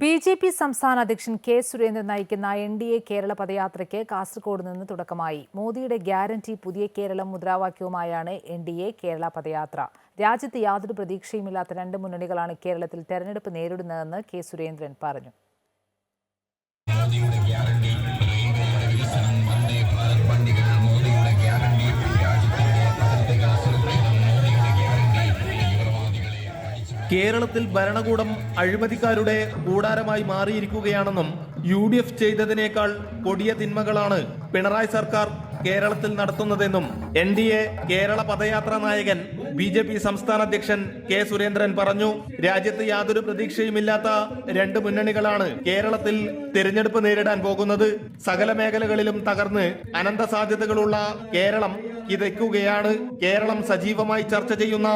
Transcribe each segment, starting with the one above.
B J P സംസ്ഥാന അധ്യക്ഷൻ K Surendran നയിക്കുന്ന എൻ ഡി എ കേരള പദയാത്രയ്ക്ക് കാസർഗോഡ് നിന്ന് തുടക്കമായി. മോദിയുടെ ഗ്യാരണ്ടി പുതിയ Keralam മുദ്രാവാക്യവുമായാണ് N D A Kerala padayatra. രാജ്യത്ത് യാതൊരു പ്രതീക്ഷയുമില്ലാത്ത രണ്ട് മുന്നണികളാണ് കേരളത്തിൽ തെരഞ്ഞെടുപ്പ് നേരിടുന്നതെന്ന് കെ സുരേന്ദ്രൻ പറഞ്ഞു. കേരളത്തിൽ ഭരണകൂടം അഴിമതിക്കാരുടെ കൂടാരമായി മാറിയിരിക്കുകയാണെന്നും യു ഡി എഫ് ചെയ്തതിനേക്കാൾ കൊടിയ തിന്മകളാണ് പിണറായി സർക്കാർ കേരളത്തിൽ നടത്തുന്നതെന്നും N D A Kerala padayatra നായകൻ ബി ജെ പി സംസ്ഥാന അധ്യക്ഷൻ കെ സുരേന്ദ്രൻ പറഞ്ഞു. രാജ്യത്ത് യാതൊരു പ്രതീക്ഷയുമില്ലാത്ത രണ്ട് മുന്നണികളാണ് കേരളത്തിൽ തിരഞ്ഞെടുപ്പ് നേരിടാൻ പോകുന്നത്. സകല മേഖലകളിലും തകർന്ന് അനന്ത സാധ്യതകളുള്ള കേരളം കിതയ്ക്കുകയാണ് കേരളം സജീവമായി ചർച്ച ചെയ്യുന്ന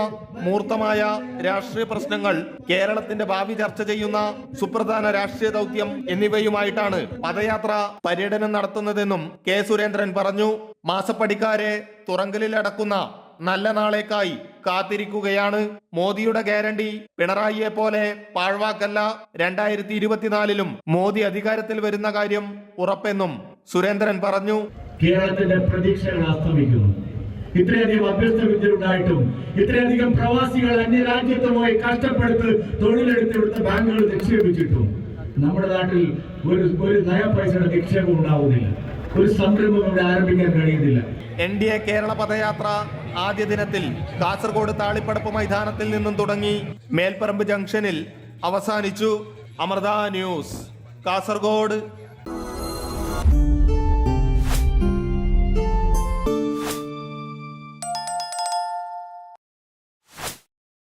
മൂർത്തമായ രാഷ്ട്രീയ പ്രശ്നങ്ങൾ കേരളത്തിന്റെ ഭാവി ചർച്ച ചെയ്യുന്ന സുപ്രധാന രാഷ്ട്രീയ ദൗത്യം എന്നിവയുമായിട്ടാണ് പദയാത്ര പര്യടനം നടത്തുന്നതെന്നും കെ സുരേന്ദ്രൻ പറഞ്ഞു. മാസപ്പടിക്കാരെ തുറങ്കലിൽ അടക്കുന്ന നല്ല നാളേക്കായി കാത്തിരിക്കുകയാണ്. മോദിയുടെ ഗ്യാരണ്ടി പിണറായിയെ പോലെ പാഴ്വാക്കല്ല. രണ്ടായിരത്തി ഇരുപത്തിനാലിലും മോദി അധികാരത്തിൽ വരുന്ന കാര്യം ഉറപ്പെന്നും സുരേന്ദ്രൻ പറഞ്ഞു. കേരളത്തിന്റെ പ്രതീക്ഷകൾ അസ്തമിക്കുന്നു ഇത്രയധികം അഭ്യസ്ത വിദ്യരുണ്ടായിട്ടും ഇത്രയധികം പ്രവാസികൾ അന്യരാജ്യത്തുമായി കഷ്ടപ്പെടുത്ത് തൊഴിലെടുത്ത് ഇവിടുത്തെ ബാങ്കുകൾ നിക്ഷേപിച്ചിട്ടും നമ്മുടെ നാട്ടിൽ ഒരു ഒരു നയ പൈസയുടെ നിക്ഷേപം ഉണ്ടാവുന്നില്ല. ഒരു സംരംഭം ഇവിടെ ആരംഭിക്കാൻ കഴിയുന്നില്ല. N D A Kerala padayatra ആദ്യ ദിനത്തിൽ കാസർഗോഡ് താളിപ്പടപ്പ് മൈതാനത്തിൽ നിന്നും തുടങ്ങി മേൽപ്പറമ്പ് ജംഗ്ഷനിൽ അവസാനിച്ചു. അമൃത ന്യൂസ് കാസർഗോഡ്.